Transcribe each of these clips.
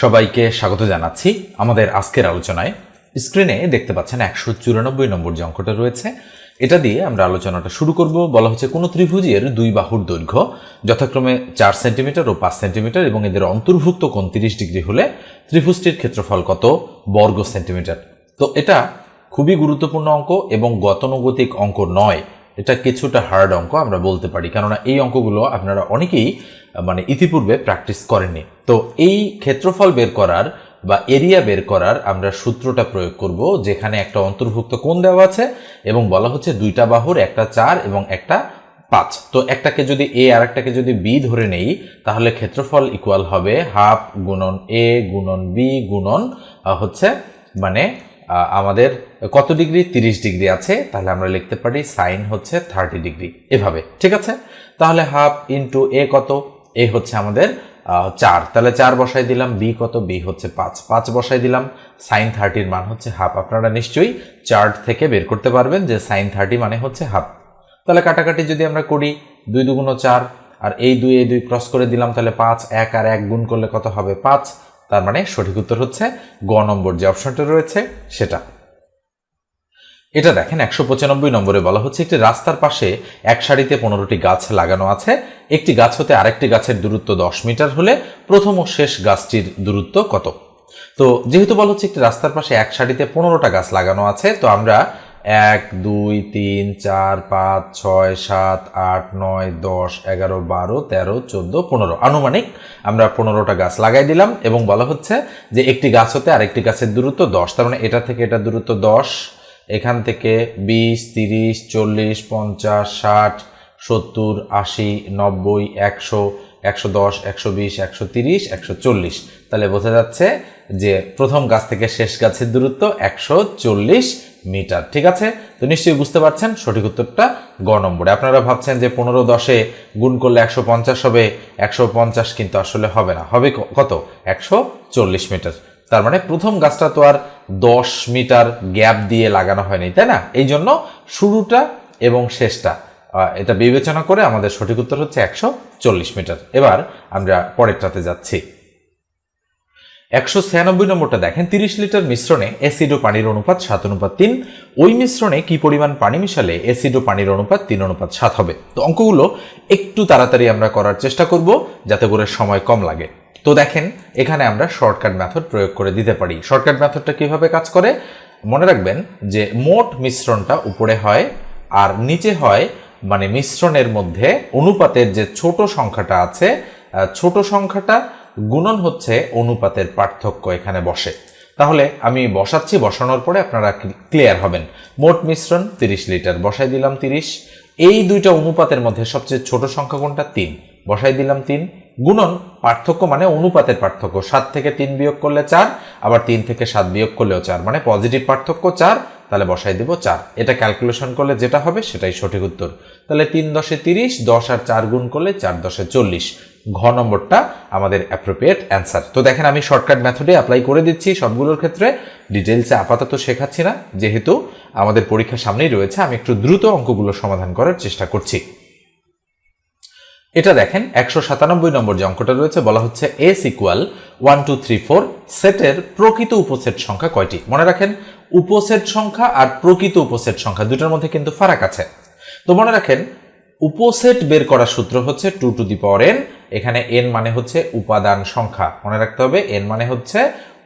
সবাইকে স্বাগত জানাচ্ছি আমাদের আজকের আলোচনায়। স্ক্রিনে দেখতে পাচ্ছেন একশো চুরানব্বই নম্বর যে অঙ্কটা রয়েছে। এটা দিয়ে আমরা আলোচনাটা শুরু করব। বলা হচ্ছে কোনো ত্রিভুজের দুই বাহুর দৈর্ঘ্য, যথাক্রমে চার সেন্টিমিটার ও পাঁচ সেন্টিমিটার এবং এদের অন্তর্ভুক্ত কোণ তিরিশ ডিগ্রি হলে ত্রিভুজটির ক্ষেত্রফল কত? বর্গ সেন্টিমিটার। তো এটা খুবই গুরুত্বপূর্ণ অঙ্ক এবং গতানুগতিক অঙ্ক নয়। এটা কিছুটা হার্ড অঙ্ক আমরা বলতে পারি। কেননা এই অঙ্কগুলো আপনারা অনেকেই মানে ইতিপূর্বে প্র্যাকটিস করেননি। তো এই ক্ষেত্রফল বের করার বা এরিয়া বের করার আমরা সূত্রটা প্রয়োগ করব, যেখানে একটা অন্তর্ভুক্ত কোণ দেওয়া আছে এবং বলা হচ্ছে দুইটা বাহুর, একটা চার এবং একটা পাঁচ। তো একটাকে যদি এ আর একটাকে যদি বি ধরে নেই, তাহলে ক্ষেত্রফল ইকুয়াল হবে হাফ গুণন এ গুণন বি গুণন হচ্ছে মানে আমাদের কত ডিগ্রি? তিরিশ ডিগ্রি আছে। তাহলে আমরা লিখতে পারি সাইন হচ্ছে থার্টি ডিগ্রি। এভাবে, ঠিক আছে? তাহলে হাফ ইন্টু এ কত? এ হচ্ছে আমাদের চার। তাহলে চার বসাই দিলাম, বি কত? বি হচ্ছে পাঁচ। পাঁচ বসাই দিলাম, সাইন থার্টির মান হচ্ছে হাফ। আপনারা নিশ্চয়ই চার্ট থেকে বের করতে পারবেন যে সাইন থার্টি মানে হচ্ছে হাফ। তাহলে কাটাকাটি যদি আমরা করি, দুই দুগুণ চার, আর এই দুই এই দুই ক্রস করে দিলাম, তাহলে পাঁচ, এক আর এক গুণ করলে কত হবে? পাঁচ। তার মানে সঠিক উত্তর হচ্ছে গ নম্বর যে অপশনটা রয়েছে সেটা। এটা দেখেন একশো পঁচানব্বই নম্বরে বলা হচ্ছে একটি রাস্তার পাশে এক সারিতে পনেরোটি গাছ লাগানো আছে। একটি গাছ হতে আরেকটি গাছের দূরত্ব দশ মিটার হলে প্রথম ও শেষ গাছটির দূরত্ব কত? তো যেহেতু বলা হচ্ছে একটি রাস্তার পাশে এক সারিতে পনেরোটা গাছ লাগানো আছে, তো আমরা এক, দুই, তিন, চার, পাঁচ, ছয়, সাত, আট, নয়, দশ, এগারো, বারো, তেরো, চোদ্দ, পনেরো। আনুমানিক আমরা পনেরোটা গাছ লাগাই দিলাম এবং বলা হচ্ছে যে একটি গাছ হতে আরেকটি গাছের দূরত্ব দশ। তার মানে এটা থেকে এটা দূরত্ব দশ। এখান থেকে বিশ, তিরিশ, চল্লিশ, পঞ্চাশ, ষাট, সত্তর, আশি, নব্বই, একশো একশো দশ, একশো বিশ, একশো তিরিশ, একশো চল্লিশ। তাহলে বোঝা যাচ্ছে যে প্রথম গাছ থেকে শেষ গাছের দূরত্ব একশো চল্লিশ। মিটার, ঠিক আছে? তো নিশ্চয়ই বুঝতে পারছেন সঠিক উত্তরটা গ নম্বরে। আপনারা ভাবছেন যে পনেরো দশে গুণ করলে একশো পঞ্চাশ হবে, একশো পঞ্চাশ কিন্তু আসলে হবে না। হবে কত? একশো চল্লিশ মিটার। তার মানে প্রথম গাছটা তো আর দশ মিটার গ্যাপ দিয়ে লাগানো হয়নি, তাই না? এই জন্য শুরুটা এবং শেষটা এটা বিবেচনা করে আমাদের সঠিক উত্তর হচ্ছে একশো চল্লিশ মিটার। এবার আমরা পরেরটাতে যাচ্ছি। একশো ছিয়ানব্বই নম্বরটা দেখেন, তিরিশ লিটার মিশ্রণে অ্যাসিড ও পানির অনুপাত সাত অনুপাত তিন। ওই মিশ্রণে কি পরিমাণ পানি মিশালে অ্যাসিড ও পানির অনুপাত তিন অনুপাত সাত হবে? তো অঙ্কগুলো একটু তাড়াতাড়ি আমরা করার চেষ্টা করব, যাতে করে সময় কম লাগে। তো দেখেন, এখানে আমরা শর্টকাট মেথড প্রয়োগ করে দিতে পারি। শর্টকাট মেথডটা কীভাবে কাজ করে? মনে রাখবেন যে মোট মিশ্রণটা উপরে হয় আর নিচে হয় মানে মিশ্রণের মধ্যে অনুপাতের যে ছোট সংখ্যাটা আছে ছোট সংখ্যাটা গুণন হচ্ছে অনুপাতের পার্থক্য এখানে বসে। তাহলে আমি বসাচ্ছি, বসানোর পরে আপনারা ক্লিয়ার হবেন। মোট মিশ্রণ তিরিশ লিটার, বসাই দিলাম তিরিশ। এই দুইটা অনুপাতের মধ্যে সবচেয়ে ছোট সংখ্যা কোনটা? তিন। বসাই দিলাম তিন। গুণন, পার্থক্য মানে অনুপাতের পার্থক্য। সাত থেকে তিন বিয়োগ করলে চার, আবার তিন থেকে সাত বিয়োগ করলেও চার। মানে পজিটিভ পার্থক্য চার, তাহলে বসাই দিব চার। এটা ক্যালকুলেশন করলে যেটা হবে সেটাই সঠিক উত্তর। তাহলে তিন দশে তিরিশ, দশ আর চার গুণ করলে চার দশে চল্লিশ। ঘ নম্বরটা আমাদের অ্যাপ্রোপ্রিয়েট অ্যান্সার তো দেখেন, আমি শর্টকাট মেথডে অ্যাপ্লাই করে দিচ্ছি সবগুলোর ক্ষেত্রে। ডিটেলসে আপাতত শেখাচ্ছি না। যেহেতু আমাদের পরীক্ষা সামনেই রয়েছে, আমি একটু দ্রুত অঙ্কগুলো সমাধান করার চেষ্টা করছি। এটা দেখেন, একশো সাতানব্বই নম্বর যে অঙ্কটা রয়েছে, বলা হচ্ছে S equal one two three four সেটের প্রকৃত উপসেট সংখ্যা কয়টি? মনে রাখেন, উপসেট সংখ্যা আর প্রকৃত উপসেট সংখ্যা দুটার মধ্যে কিন্তু ফারাক আছে। তো মনে রাখেন, উপসেট বের করার সূত্র হচ্ছে two to the power n এখানে এন মানে হচ্ছে উপাদান সংখ্যা। মনে রাখতে হবে এন মানে হচ্ছে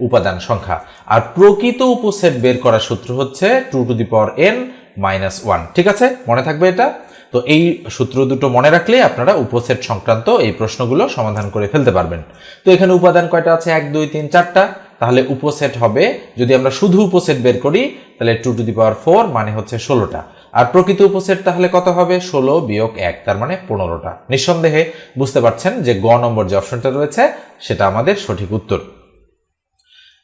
উপাদান সংখ্যা। আর প্রকৃত উপসেট বের করার সূত্র হচ্ছে two to the power n minus one ঠিক আছে? মনে থাকবে এটা? তো এই সূত্র দুটো মনে রাখলে আপনারা উপসেট সংক্রান্ত এই প্রশ্নগুলো সমাধান করে ফেলতে পারবেন। তো এখানে উপাদান কয়টা আছে? এক, দুই, তিন, চারটা। তাহলে উপসেট হবে, যদি আমরা শুধু উপসেট বের করি, তাহলে two to the power four মানে হচ্ছে ষোলোটা। আর প্রকৃত উপসেট তাহলে কত হবে? ষোলো বিয়োগ এক, তার মানে পনেরোটা। নিঃসন্দেহে বুঝতে পারছেন যে গ নম্বর যে অপশনটা রয়েছে, সেটা আমাদের সঠিক উত্তর।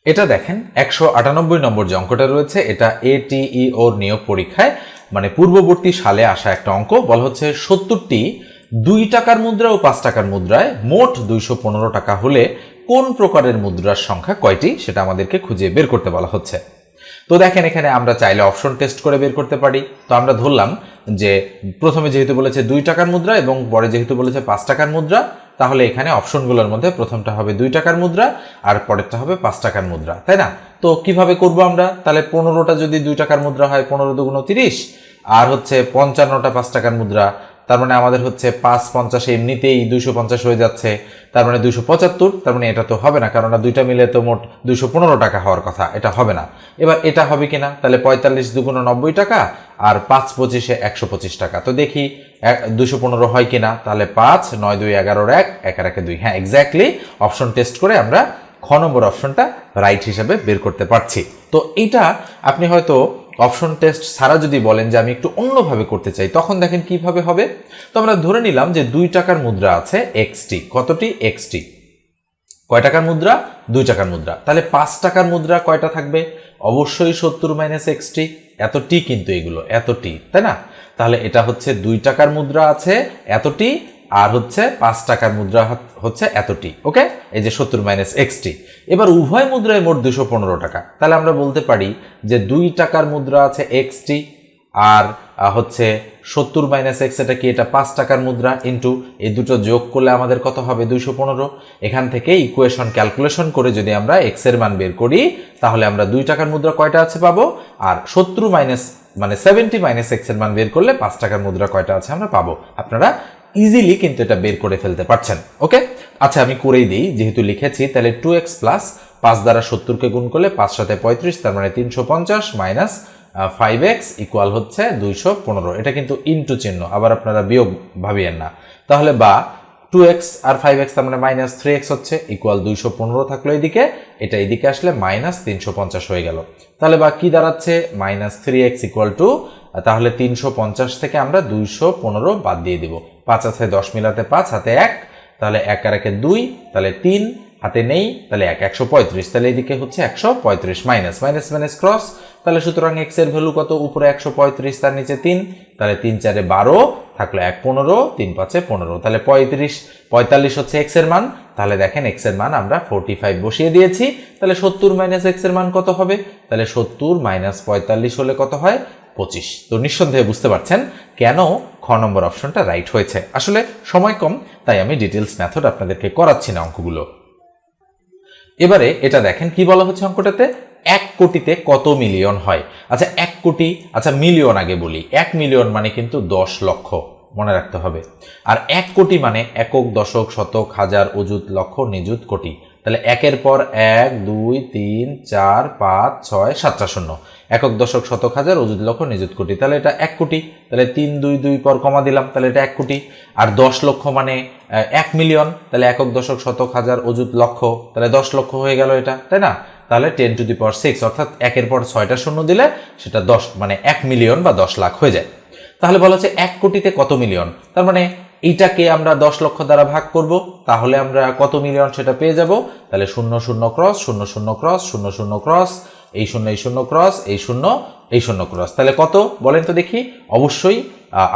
এটা দেখেন, একশো আটানব্বই নম্বর যে অঙ্কটা রয়েছে, এটা এটিই ওর নিয়োগ পরীক্ষায় মানে পূর্ববর্তী সালে আসা একটা অঙ্ক, বলা হচ্ছে সত্তরটি দুই টাকার মুদ্রা ও পাঁচ টাকার মুদ্রায় মোট দুইশো পনেরো টাকা হলে কোন প্রকারের মুদ্রার সংখ্যা কয়টি, সেটা আমাদেরকে খুঁজে বের করতে বলা হচ্ছে। তো দেখেন এখানে আমরা চাইলে অপশন টেস্ট করে বের করতে পারি। তো আমরা ধরলাম যে প্রথমে যেহেতু বলেছে দুই টাকার মুদ্রা এবং পরে যেহেতু বলেছে পাঁচ টাকার মুদ্রা, তাহলে এখানে অপশনগুলোর মধ্যে প্রথমটা হবে দুই টাকার মুদ্রা আর পরেরটা হবে পাঁচ টাকার মুদ্রা, তাই না? তো কীভাবে করব আমরা? তাহলে পনেরোটা যদি দুই টাকার মুদ্রা হয়, পনেরো দুগুণ তিরিশ, আর হচ্ছে পঞ্চান্নটা পাঁচ টাকার মুদ্রা তার মানে আমাদের হচ্ছে পাঁচ পঞ্চাশে এমনিতেই দুশো পঞ্চাশ হয়ে যাচ্ছে। তার মানে দুশো পঁচাত্তর, তার মানে এটা তো হবে না কারণ দুইটা মিলে তো মোট দুশো পনেরো টাকা হওয়ার কথা, এটা হবে না। এবার এটা হবে কিনা, তাহলে পঁয়তাল্লিশ দুগুণ নব্বই টাকা আর পাঁচ পঁচিশে একশো পঁচিশ টাকা। তো দেখি দুশো পনেরো হয় কিনা, তাহলে পাঁচ, নয়, দুই, এগারোর এক এক আর একে দুই। হ্যাঁ এক্স্যাক্টলি অপশন টেস্ট করে আমরা খ নম্বর অপশনটা রাইট হিসাবে বের করতে পারছি। তো এইটা আপনি হয়তো অপশন টেস্ট ছাড়া যদি বলেন যে আমি একটু অন্যভাবে করতে চাই, তখন দেখেন কীভাবে হবে? তো আমরা ধরে নিলাম যে দুই টাকার মুদ্রা আছে এক্সটি। কতটি? এক্সটি। কয় টাকার মুদ্রা? দুই টাকার মুদ্রা। তাহলে পাঁচ টাকার মুদ্রা কয়টা থাকবে? অবশ্যই সত্তর মাইনাস এক্সটি। এতটি কিন্তু এগুলো, এতটি, তাই না? তাহলে এটা হচ্ছে দুই টাকার মুদ্রা আছে, এতটি আর হচ্ছে পাঁচ টাকার মুদ্রা হচ্ছে এতটি, ওকে? এই যে সত্তর মাইনাস এক্সটি এবার উভয় মুদ্রায় মোট দুশো পনেরো টাকা। তাহলে আমরা বলতে পারি যে দুই টাকার মুদ্রা আছে এক্সটি আর হচ্ছে সত্তর মাইনাস এক্স এটা কি? এটা পাঁচ টাকার মুদ্রা ইন্টু এই দুটো যোগ করলে আমাদের কত হবে? দুইশো পনেরো। এখান থেকে ইকুয়েশন ক্যালকুলেশন করে যদি আমরা এক্সের মান বের করি, তাহলে আমরা দুই টাকার মুদ্রা কয়টা আছে পাবো? আর সত্তর মাইনাস মানে সেভেন্টি মাইনাস এক্সের মান বের করলে পাঁচ টাকার মুদ্রা কয়টা আছে আমরা পাবো? আপনারা ইজিলি কিন্তু এটা বের করে ফেলতে পারছেন ওকে আচ্ছা আমি করেই দিই, যেহেতু লিখেছি, তাহলে টু এক্স প্লাস পাঁচ দ্বারা সত্তরকে গুণ করলে পাঁচ সাথে পঁয়ত্রিশ, তার মানে তিনশো পঞ্চাশ মাইনাস ফাইভ এক্স ইকুয়াল হচ্ছে দুইশো পনেরো। এটা কিন্তু ইনটু চিহ্ন, আবার আপনারা বিয়োগ ভাবিয়েন না। তাহলে বা টু এক্স আর ফাইভ এক্স তার মানে মাইনাস থ্রি এক্স হচ্ছে ইকুয়াল দুইশো পনেরো থাকল এদিকে, এটা এদিকে আসলে মাইনাস তিনশো পঞ্চাশ হয়ে গেল। তাহলে বা কি দাঁড়াচ্ছে? Minus three x equal two তাহলে তিনশো পঞ্চাশ থেকে আমরা দুইশো পনেরো বাদ দিয়ে দিব। পাঁচ আছে, দশ মিলাতে পাঁচ, হাতে এক, তাহলে এক আর একে দুই, তাহলে তিন, হাতে নেই, তাহলে এক, একশো পঁয়ত্রিশ, তাহলে এদিকে হচ্ছে একশো পঁয়ত্রিশ মাইনাস মাইনাস মাইনাস ক্রস তাহলে সুতরাং এক্সের ভ্যালু কত? উপরে একশো পঁয়ত্রিশ, তার নিচে তিন, তাহলে তিন চারে বারো, থাকল এক পনেরো, তিন পাঁচে পনেরো, তাহলে পঁয়ত্রিশ, পঁয়তাল্লিশ হচ্ছে এক্সের মান, তাহলে দেখেন এক্সের মান আমরা ফোরটি ফাইভ বসিয়ে দিয়েছি, তাহলে সত্তর মাইনাস এক্সের মান কত হবে? তাহলে সত্তর মাইনাস পঁয়তাল্লিশ হলে কত হয়? পঁচিশ। তো নিঃসন্দেহে বুঝতে পারছেন কেন খ নম্বর অপশনটা রাইট হয়েছে। আসলে সময় কম, তাই আমি ডিটেলস মেথড আপনাদেরকে করাচ্ছি না অঙ্কগুলো। এবারে এটা দেখেন কি বলা হচ্ছে অঙ্কটাতে? এক কোটিতে কত মিলিয়ন হয়? আচ্ছা এক কোটি আচ্ছা মিলিয়ন আগে বলি। এক মিলিয়ন মানে কিন্তু দশ লক্ষ, মনে রাখতে হবে। আর এক কোটি মানে একক, দশক, শতক, হাজার, অযুত, লক্ষ, নিযুত কোটি। তাহলে একের পর এক, দুই, তিন, চার, পাঁচ, ছয় সাতটা শূন্য। একক দশক শতক হাজার, অযুত লক্ষ, নিযুত কোটি। তাহলে এটা এক কোটি। তাহলে তিন, দুই দুই পর কমা দিলাম, তাহলে এটা এক কোটি। আর দশ লক্ষ মানে এক মিলিয়ন। তাহলে একক দশক শতক হাজার, অযুত লক্ষ। তাহলে দশ লক্ষ হয়ে গেল এটা, তাই না? তাহলে ten to the power six অর্থাৎ একের পর ছয়টা শূন্য দিলে সেটা দশ মানে এক মিলিয়ন বা দশ লাখ হয়ে যায়। তাহলে বলা হচ্ছে এক কোটিতে কত মিলিয়ন? তার মানে এইটাকে আমরা দশ লক্ষ দ্বারা ভাগ করব, তাহলে আমরা কত মিলিয়ন সেটা পেয়ে যাব? তাহলে শূন্য শূন্য ক্রস, শূন্য শূন্য ক্রস, শূন্য শূন্য ক্রস, এই শূন্য এই শূন্য ক্রস, এই শূন্য এই শূন্য ক্রস। তাহলে কত? বলেন তো দেখি। অবশ্যই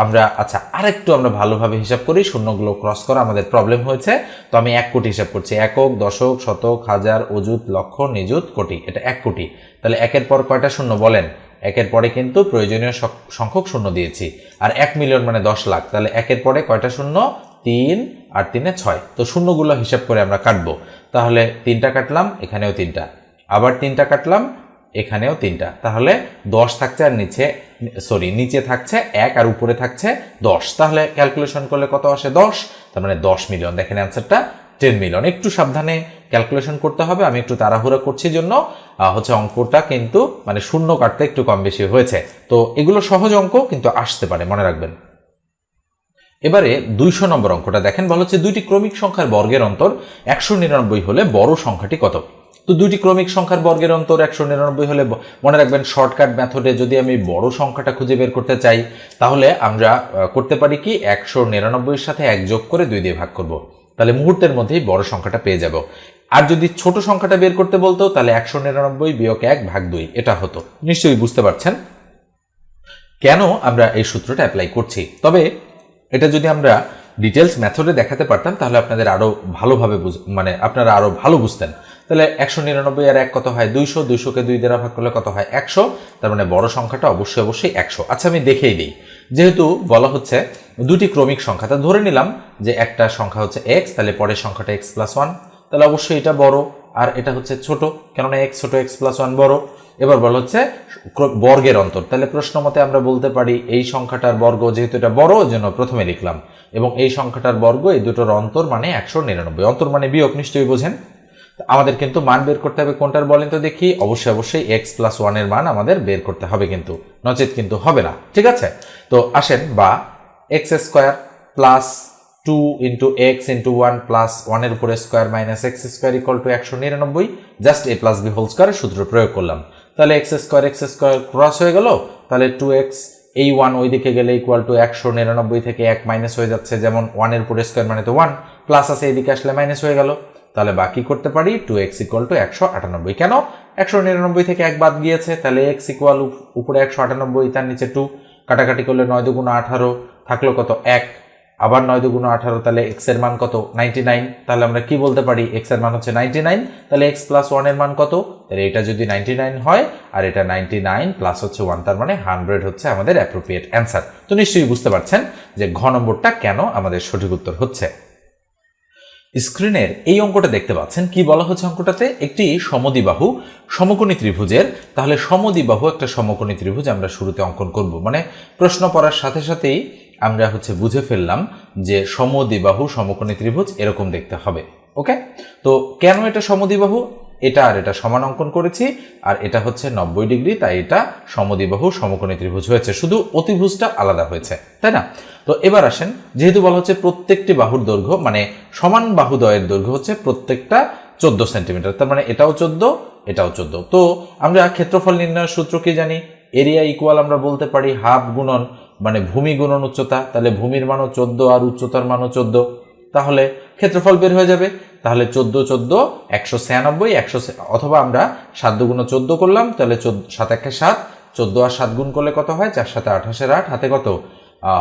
আমরা আচ্ছা আরেকটু আমরা ভালোভাবে হিসাব করি, শূন্যগুলো ক্রস করা আমাদের প্রবলেম হয়েছে। তো আমি এক কোটি হিসাব করছি, একক, দশক, শতক, হাজার, অযুত, লক্ষ, নিযুত, কোটি, এটা এক কোটি। তাহলে একের পর কয়টা শূন্য বলেন? একের পরে কিন্তু প্রয়োজনীয় সংখ্যক শূন্য দিয়েছি। আর এক মিলিয়ন মানে দশ লাখ, তাহলে একের পরে কয়টা শূন্য? তিন আর তিনে ছয়। তো শূন্যগুলো হিসাব করে আমরা কাটবো। তাহলে তিনটা কাটলাম, এখানেও তিনটা। আবার তিনটা কাটলাম, এখানেও তিনটা। তাহলে দশ থাকছে আর নিচে, সরি, নিচে থাকছে এক আর উপরে থাকছে দশ। তাহলে ক্যালকুলেশন করলে কত আসে? দশ। তার মানে দশ মিলিয়ন। দেখেন অ্যান্সারটা টেন মিলিয়ন একটু সাবধানে ক্যালকুলেশন করতে হবে, আমি একটু তাড়াহুড়া করছি জন্য। হচ্ছে অঙ্কটা কিন্তু মানে শূন্য কাটতে একটু কম বেশি হয়েছে। তো এগুলো সহজ অঙ্ক, কিন্তু আসতে পারে, মনে রাখবেন। এবারে দুইশো নম্বর অঙ্কটা দেখেন, বলা হচ্ছে দুইটি ক্রমিক সংখ্যার বর্গের অন্তর একশো নিরানব্বই হলে বড় সংখ্যাটি কত? তো দুইটি ক্রমিক সংখ্যার বর্গের অন্তর একশো নিরানব্বই হলে মনে রাখবেন শর্টকাট মেথডে যদি আমি বড় সংখ্যাটা খুঁজে বের করতে চাই, তাহলে আমরা করতে পারি কি, একশো নিরানব্বইয়ের সাথে এক যোগ করে দুই দিয়ে ভাগ করব। তাহলে মুহূর্তের মধ্যেই বড় সংখ্যাটা পেয়ে যাব। আর যদি ছোট সংখ্যাটা বের করতে বলতো, তাহলে একশো নিরানব্বই বিয়োগ এক ভাগ দুই, এটা হতো। নিশ্চয়ই বুঝতে পারছেন? কেন আমরা এই সূত্রটা অ্যাপ্লাই করছি? তবে এটা যদি আমরা ডিটেলস মেথডে দেখাতে পারতাম, তাহলে আপনাদের আরও ভালোভাবে মানে আপনারা আরও ভালো বুঝতেন। তাহলে একশো নিরানব্বই আর এক কত হয় দুইশো? দুইশোকে দুই দ্বারা ভাগ করলে কত হয় একশো? তার মানে বড় সংখ্যাটা অবশ্যই অবশ্যই একশো। আচ্ছা আমি দেখেই দিই। যেহেতু বলা হচ্ছে দুটি ক্রমিক সংখ্যা, তা ধরে নিলাম যে একটা সংখ্যা হচ্ছে এক্স তাহলে পরের সংখ্যাটা এক্স প্লাস ওয়ান তাহলে অবশ্যই এটা বড়, আর এটা হচ্ছে ছোট, কেননা এক্স ছোট এক্স প্লাস ওয়ান বড়। এবার বলা হচ্ছে বর্গের অন্তর। তাহলে প্রশ্ন মতে আমরা বলতে পারি এই সংখ্যাটার বর্গ যেহেতু এটা বড় জন্য প্রথমে লিখলাম। এবং এই সংখ্যাটার বর্গ এই দুটোর অন্তর মানে একশো নিরানব্বই। অন্তর মানে বিয়োগ, নিশ্চয়ই বোঝেন। আমাদের কিন্তু মান বের করতে হবে কোনটার বলেন তো দেখি। অবশ্যই অবশ্যই এক্স প্লাস ওয়ানের মান আমাদের বের করতে হবে কিন্তু। নচেত কিন্তু হবে না। ঠিক আছে? তো আসেন, বা x square plus two into x into one plus ওয়ানের উপরে square minus x square equal two একশো নিরানব্বই just a plus b whole স্কোয়ারের সূত্র প্রয়োগ করলাম। তাহলে x square x square cross হয়ে গেল? তাহলে টু এক্স এই ওয়ান ওই দিকে গেলে ইকুয়াল টু একশো নিরানব্বই থেকে এক মাইনাস হয়ে যাচ্ছে, যেমন ওয়ানের উপরে স্কোয়ার মানে তো ওয়ান প্লাস আছে এইদিকে আসলে মাইনাস হয়ে গেল। তাহলে বাকি করতে পারি টু এক্স ইকুয়াল টু একশো আটানব্বই। কেন? একশো নিরানব্বই থেকে এক বাদ গিয়েছে, তাহলে এক্স ইকুয়াল উপরে একশো আটানব্বই, তার নিচে টু কাটাকাটি করলে নয় দুগুণ আঠারো, থাকল কত এক। আবার নয় দুগুণ আঠারো, তাহলে এক্সের মান কত? নাইনটি নাইন তাহলে আমরা কি বলতে পারি? এক্সের মান হচ্ছে নাইনটি নাইন তাহলে এক্স প্লাস ওয়ানের মান কত? তাহলে এটা যদি নাইনটি নাইন হয়, আর এটা নাইনটি নাইন প্লাস হচ্ছে ওয়ান তার মানে হান্ড্রেড হচ্ছে আমাদের অ্যাপ্রোপ্রিয়েট অ্যান্সার তো নিশ্চয়ই বুঝতে পারছেন যে ঘ নম্বরটা কেন আমাদের সঠিক উত্তর হচ্ছে। স্ক্রিনের এই অঙ্কটা দেখতে পাচ্ছেন। কি বলা হচ্ছে অঙ্কটাতে? একটি সমদিবাহু সমকোণী ত্রিভুজের। তাহলে সমদিবাহু একটা সমকোণী ত্রিভুজ আমরা শুরুতে অঙ্কন করব। মানে প্রশ্ন পড়ার সাথে সাথেই আমরা হচ্ছে বুঝে ফেললাম যে সমদিবাহু সমকোণী ত্রিভুজ এরকম দেখতে হবে। ওকে? তো কেন এটা সমদ্বিবাহু? এটা আর এটা সমান অঙ্কন করেছি, আর এটা হচ্ছে নব্বই ডিগ্রি, তাই এটা সমদ্বিবাহু সমকোণী ত্রিভুজ হয়েছে। শুধু অতিভুজটা আলাদা হয়েছে, তাই না? তো এবার আসেন, যেহেতু বলা হচ্ছে প্রত্যেকটি বাহুর দৈর্ঘ্য মানে সমান বাহুদয়ের দৈর্ঘ্য হচ্ছে প্রত্যেকটা চোদ্দ সেন্টিমিটার, তার মানে এটাও চোদ্দ এটাও চোদ্দ। তো আমরা ক্ষেত্রফল নির্ণয়ের সূত্র কি জানি? এরিয়া ইকুয়াল আমরা বলতে পারি হাফ গুণন মানে ভূমি গুণন উচ্চতা, তাহলে ভূমির মানও চোদ্দ আর উচ্চতার মানও চোদ্দ। তাহলে ক্ষেত্রফল বের হয়ে যাবে। তাহলে চোদ্দ চোদ্দ, একশো ছিয়ানব্বই, একশো অথবা আমরা সাত দুগুণ চোদ্দ করলাম, তাহলে সাত একে সাত, চোদ্দ আর সাত গুণ করলে কত হয়? চার সাথে আঠাশের আট, হাতে কত?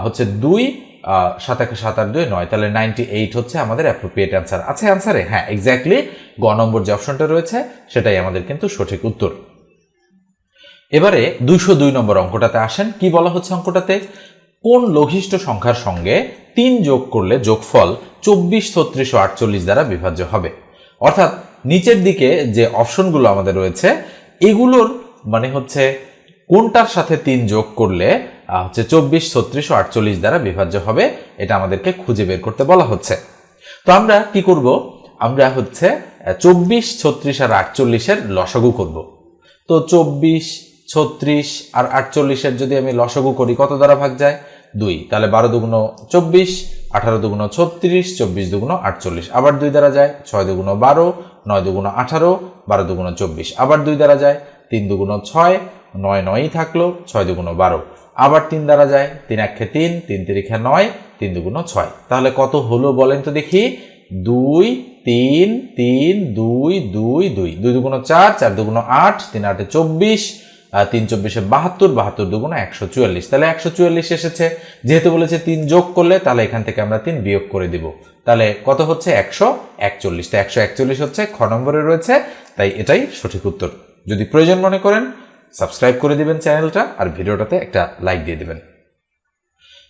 হচ্ছে দুই সাত একে সাত আর দুই নয়, তাহলে নাইনটি এইট হচ্ছে আমাদের অ্যাপ্রোপ্রিয়েট অ্যান্সার আছে অ্যান্সারে হ্যাঁ এক্স্যাক্টলি গ নম্বর যে অপশনটা রয়েছে, সেটাই আমাদের কিন্তু সঠিক উত্তর। এবারে দুইশো দুই নম্বর অঙ্কটাতে আসেন। কি বলা হচ্ছে অঙ্কটাতে? কোন লঘিষ্ঠ সংখ্যার সঙ্গে তিন যোগ করলে যোগফল চব্বিশ, ছত্রিশ আটচল্লিশ দ্বারা বিভাজ্য হবে। অর্থাৎ নিচের দিকে যে অপশনগুলো আমাদের রয়েছে, এগুলোর মানে হচ্ছে কোনটার সাথে তিন যোগ করলে হচ্ছে চব্বিশ, ছত্রিশ ও আটচল্লিশ দ্বারা বিভাজ্য হবে, এটা আমাদেরকে খুঁজে বের করতে বলা হচ্ছে। তো আমরা কি করব? আমরা হচ্ছে চব্বিশ, ছত্রিশ আর আটচল্লিশের লসগু করব। তো চব্বিশ, ছত্রিশ আর আটচল্লিশের যদি আমি লসগু করি, কত দ্বারা ভাগ যায়? দুই, তাহলে বারো দুগুণ চব্বিশ, আঠারো দুগুণ ছত্রিশ, চব্বিশ দুগুণ আটচল্লিশ। আবার দুই দ্বারা যায়, ছয় দুগুণ বারো, নয় দুগুণ আঠারো, বারো দুগুণ চব্বিশ। আবার দুই দ্বারা যায়, তিন দুগুণ ছয়, নয় নয়ই থাকল, ছয় দুগুণ বারো। আবার তিন দ্বারা যায়, তিন একে তিন তিন তিরিখে নয়, তিন দুগুণ ছয়। তাহলে কত হলো বলেন তো দেখি। দুই, তিন তিন, দুই দুই দুই। দুই দুগুণ চার চার দুগুণ আট, তিন আটে চব্বিশ তিন চব্বিশে বাহাত্তর বাহাত্তর দুগুণ একশো চুয়াল্লিশ। তাহলে একশো চুয়াল্লিশ এসেছে। যেহেতু বলেছে তিন যোগ করলে, তাহলে এখান থেকে আমরা তিন বিয়োগ করে দিব। তাহলে কত হচ্ছে? একশো একচল্লিশ। তো একশো একচল্লিশ হচ্ছে, খ নম্বরে রয়েছে, তাই এটাই সঠিক উত্তর। যদি প্রয়োজন মনে করেন, সাবস্ক্রাইব করে দিবেন চ্যানেলটা আর ভিডিওটাতে একটা লাইক দিয়ে দিবেন।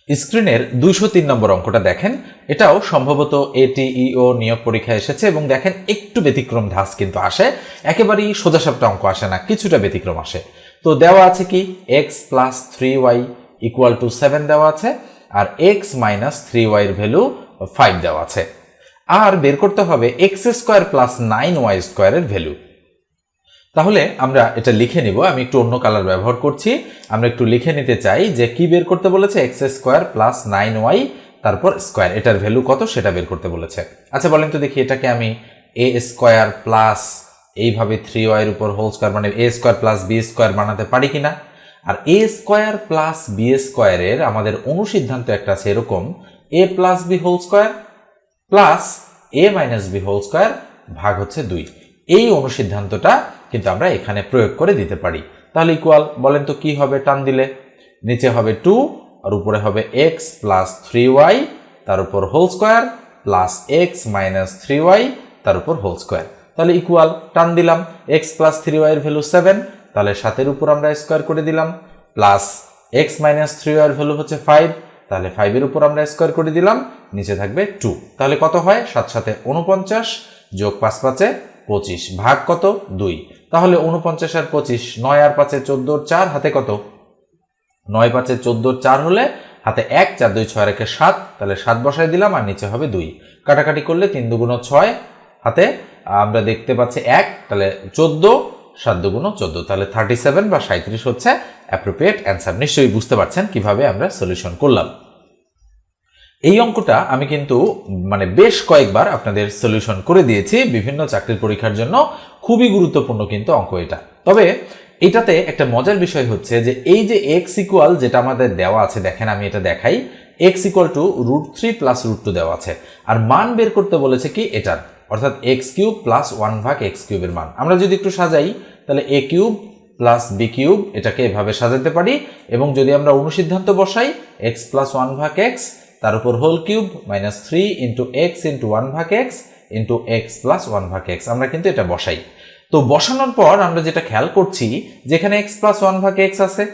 স্ক্রিনের দুইশো তিন নম্বর অঙ্কটা দেখেন। এটাও সম্ভবত এটিইও নিয়োগ পরীক্ষা এসেছে এবং দেখেন একটু ব্যতিক্রম ধাস কিন্তু আসে। একেবারেই সোজাসাপটা অঙ্ক আসে না, কিছুটা ব্যতিক্রম আসে। তো দেওয়া আছে কি? X plus three y equal to seven দেওয়া আছে আর এক্স মাইনাস থ্রি ওয়াইয়ের ভ্যালু ফাইভ দেওয়া আছে। আর বের করতে হবে x square plus nine y স্কোয়ারের ভ্যালু তাহলে আমরা এটা লিখে নিব। আমি একটু অন্য কালার ব্যবহার করছি। আমরা একটু লিখে নিতে চাই যে কি বের করতে বলেছে? X square plus nine y তারপর স্কোয়ার এটার ভ্যালু কত? সেটা বের করতে বলেছে। আচ্ছা বলেন তো দেখি এটাকে আমি এ স্কোয়ার প্লাস এইভাবে থ্রি ওয়াইয়ের উপর হোল স্কোয়ার মানে a square plus b square বানাতে পারি কিনা? আর এ স্কোয়ার প্লাস বি স্কোয়ারের আমাদের অনুসিদ্ধান্ত একটা আছে এরকম a plus b whole square plus a minus b whole square ভাগ হচ্ছে দুই। এই অনুসিদ্ধান্তটা কিন্তু আমরা এখানে প্রয়োগ করে দিতে পারি। তাহলে ইকুয়াল বলেন তো কি হবে? টান দিলে। নিচে হবে টু আর উপরে হবে এক্স প্লাস থ্রি ওয়াই তার উপর whole square plus x minus three y তার উপর হোল স্কোয়ার তাহলে ইকুয়াল টান দিলাম এক্স প্লাস থ্রি ওয়াইয়ের ভ্যালু সেভেন তাহলে সাতের উপর আমরা স্কোয়ার করে দিলাম প্লাস এক্স মাইনাস থ্রি ওয়াইয়ের ভ্যালু হচ্ছে ফাইভ তাহলে ফাইভের উপর আমরা স্কোয়ার করে দিলাম, নিচে থাকবে টু তাহলে কত হয়? সাত সাথে উনপঞ্চাশ যোগ পাঁচ পাঁচে পঁচিশ, ভাগ কত? দুই, তাহলে উনপঞ্চাশ আর পঁচিশ, নয় আর পাঁচে চোদ্দোর চার হাতে কত? নয় পাঁচে চোদ্দোর চার হলে হাতে এক, চার দুই, ছয় রেখে সাত, তাহলে সাত বসায় দিলাম আর নিচে হবে দুই, কাটাকাটি করলে তিন দুগুণ ছয়, হাতে আমরা দেখতে পাচ্ছি এক, তাহলে চোদ্দ, সাত দুগুণ চোদ্দ, তাহলে থার্টি সেভেন বা সাঁত্রিশ হচ্ছে অ্যাপ্রোপ্রিয়েট অ্যান্সার নিশ্চয়ই বুঝতে পারছেন কীভাবে আমরা সলিউশন করলাম। এই অঙ্কটা আমি কিন্তু মানে বেশ কয়েকবার আপনাদের সলিউশন করে দিয়েছি, বিভিন্ন চাকরির পরীক্ষার জন্য। খুবই গুরুত্বপূর্ণ কিন্তু অঙ্ক এটা। তবে এটাতে একটা মজার বিষয় হচ্ছে যে এই যে এক্স ইকুয়াল যেটা আমাদের দেওয়া আছে, দেখেন আমি এটা দেখাই x equal to root three plus root two দেওয়া আছে। আর মান বের করতে বলেছে কি? এটার অর্থাৎ এক্স কিউব প্লাস ওয়ান ভাগ এক্স কিউবের মান। আমরা যদি একটু সাজাই, তাহলে a cube plus b cube, এটাকে এভাবে সাজাতে পারি। এবং যদি আমরা অনুসিদ্ধান্ত বসাই এক্স প্লাস ওয়ান ভাগ এক্স তার উপর whole cube minus three into x into one ভাগ x into x plus one ভাগ এক্স আমরা কিন্তু এটা বসাই। তো বসানোর পর আমরা যেটা খেয়াল করছি, যেখানে এক্স প্লাস ওয়ান ভাগ এক্স আছে,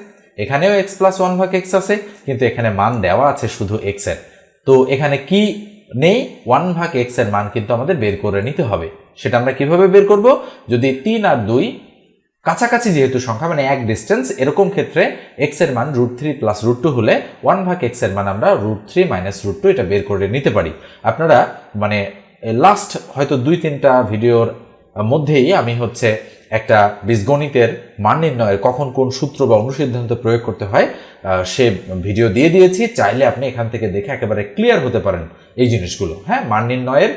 এখানেও এক্স প্লাস ওয়ান ভাগ এক্স আছে, কিন্তু এখানে মান দেওয়া আছে শুধু এক্সের। তো এখানে কি নেই ওয়ান ভাগ এক্সের মান কিন্তু আমাদের বের করে নিতে হবে। সেটা আমরা কীভাবে বের করব? যদি তিন আর দুই, কাছাকাছি যেহেতু সংখ্যা মানে এক ডিস্টেন্স এরকম ক্ষেত্রে এক্সের মান root three plus root two হলে ওয়ান ভাগ এক্সের মান আমরা root three minus root two এটা বের করে নিতে পারি। আপনারা মানে লাস্ট হয়তো দুই তিনটা ভিডিওর মধ্যেই আমি হচ্ছে একটা বীজগণিতের মান নির্ণয়ের কখন কোন সূত্র বা অনুসিদ্ধান্ত প্রয়োগ করতে হয় সে ভিডিও দিয়ে দিয়েছি। চাইলে আপনি এখান থেকে দেখে একেবারে ক্লিয়ার হতে পারেন এই জিনিসগুলো। হ্যাঁ মান নির্ণয়ের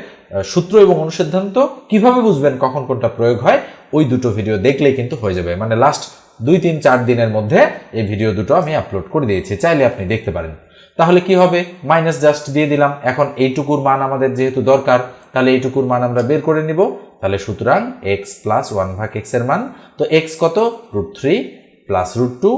সূত্র এবং অনুসিদ্ধান্ত কীভাবে বুঝবেন কখন কোনটা প্রয়োগ হয়, ওই দুটো ভিডিও দেখলেই কিন্তু হয়ে যাবে। মানে লাস্ট দুই, তিন, চার দিনের মধ্যে এই ভিডিও দুটো আমি আপলোড করে দিয়েছি। চাইলে আপনি দেখতে পারেন। তাহলে কি হবে? মাইনাস জাস্ট দিয়ে দিলাম। এখন এইটুকুর মান আমাদের যেহেতু দরকার, তাহলে এইটুকুর মান আমরা বের করে নিব। তাহলে সুতরাং এক্স প্লাস ওয়ান ভাগ এক্সের মান, তো এক্স কত? Root three plus root two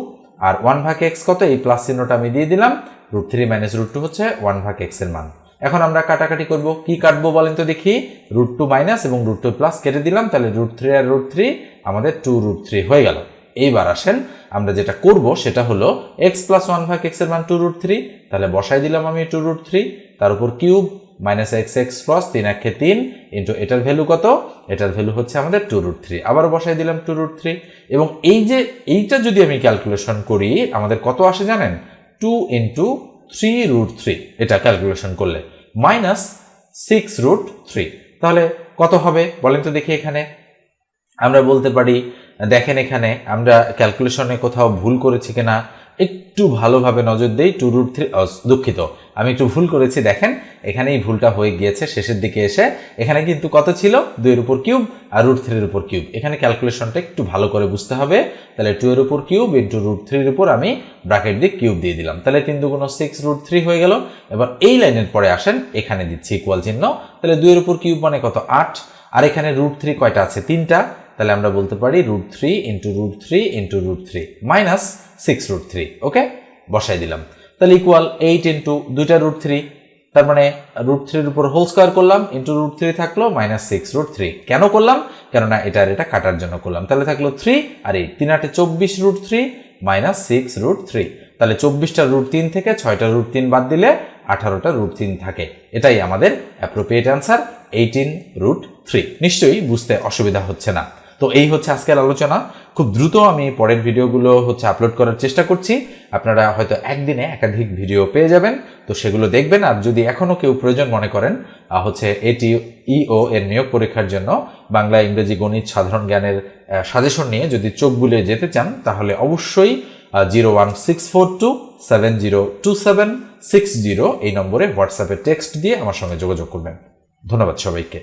আর ওয়ান ভাগ এক্স কত? এই প্লাস চিহ্নটা আমি দিয়ে দিলাম। Root three minus root two হচ্ছে ওয়ান ভাগ এক্সের মান। এখন আমরা কাটাকাটি করব। কি কাটবো বলেন তো দেখি? রুট টু মাইনাস এবং রুট টু প্লাস কেটে দিলাম। তাহলে রুট থ্রি আর রুট থ্রি আমাদের টু রুট থ্রি হয়ে গেল। এইবার আসেন, আমরা যেটা করব সেটা হলো এক্স প্লাস ওয়ান ভাগ এক্সের মান টু রুট থ্রি তাহলে বসাই দিলাম আমি টু রুট থ্রি তার উপর cube minus x x plus তিন একে তিন ইন্টু এটার ভ্যালু কত? এটার ভ্যালু হচ্ছে আমাদের টু রুট থ্রি আবার বসাই দিলাম টু রুট থ্রি এবং এই যে, এইটা যদি আমি ক্যালকুলেশন করি, আমাদের কত আসে জানেন? Two into three root three এটা ক্যালকুলেশন করলে। মাইনাস সিক্স রুট থ্রি তাহলে কত হবে? বলেন তো দেখি এখানে। আমরা বলতে পারি দেখেন এখানে আমরা ক্যালকুলেশনে কোথাও ভুল করেছি কিনা, একটু ভালোভাবে নজর দেই টু রুট থ্রি দুঃখিত। আমি একটু ভুল করেছি, দেখেন, এখানেই ভুলটা হয়ে গিয়েছে, শেষের দিকে এসে, এখানে কিন্তু কত ছিল? দুইয়ের উপর কিউব আর রুট থ্রির উপর কিউব এখানে ক্যালকুলেশনটা একটু ভালো করে বুঝতে হবে। তাহলে টু এর উপর কিউব ইন্টু রুট থ্রির উপর আমি ব্র্যাকেট দিয়ে কিউব দিয়ে দিলাম। তাহলে তিন দুগুণ সিক্স রুট থ্রি হয়ে গেল। এবার এই লাইনের পরে আসেন, এখানে দিচ্ছি ইকুয়াল চিহ্ন। তাহলে দুইয়ের উপর কিউব মানে কত? আট। আর এখানে রুট থ্রি কয়টা আছে? তিনটা। তাহলে আমরা বলতে পারি root three into root three into root three minus six root three ওকে বসাই দিলাম। তাহলে ইকুয়াল এইট ইন্টু দুইটা রুট থ্রি তার মানে রুট থ্রির উপর হোল স্কোয়ার করলাম ইন্টু রুট থ্রি থাকল মাইনাস সিক্স রুট থ্রি কেন করলাম? কেননা এটা আর এটা কাটার জন্য করলাম। তাহলে থাকল থ্রি আর এই তিন আটে চব্বিশ root three minus six root three তাহলে চব্বিশটা রুট তিন থেকে ছয়টা রুট তিন বাদ দিলে আঠারোটা রুট তিন থাকে। এটাই আমাদের appropriate answer eighteen root three নিশ্চয়ই বুঝতে অসুবিধা হচ্ছে না। তো এই হচ্ছে আজকের আলোচনা। খুব দ্রুত আমি পরের ভিডিওগুলো হচ্ছে আপলোড করার চেষ্টা করছি। আপনারা হয়তো একদিনে একাধিক ভিডিও পেয়ে যাবেন, তো সেগুলো দেখবেন। আর যদি এখনও কেউ প্রয়োজন মনে করেন হচ্ছে এটি ইও এর নিয়োগ পরীক্ষার জন্য বাংলা ইংরেজি গণিত সাধারণ জ্ঞানের সাজেশন নিয়ে যদি চোখ বুলিয়ে যেতে চান, তাহলে অবশ্যই zero one six four two seven zero two seven six zero এই নম্বরে হোয়াটসঅ্যাপে টেক্সট দিয়ে আমার সঙ্গে যোগাযোগ করবেন। ধন্যবাদ সবাইকে।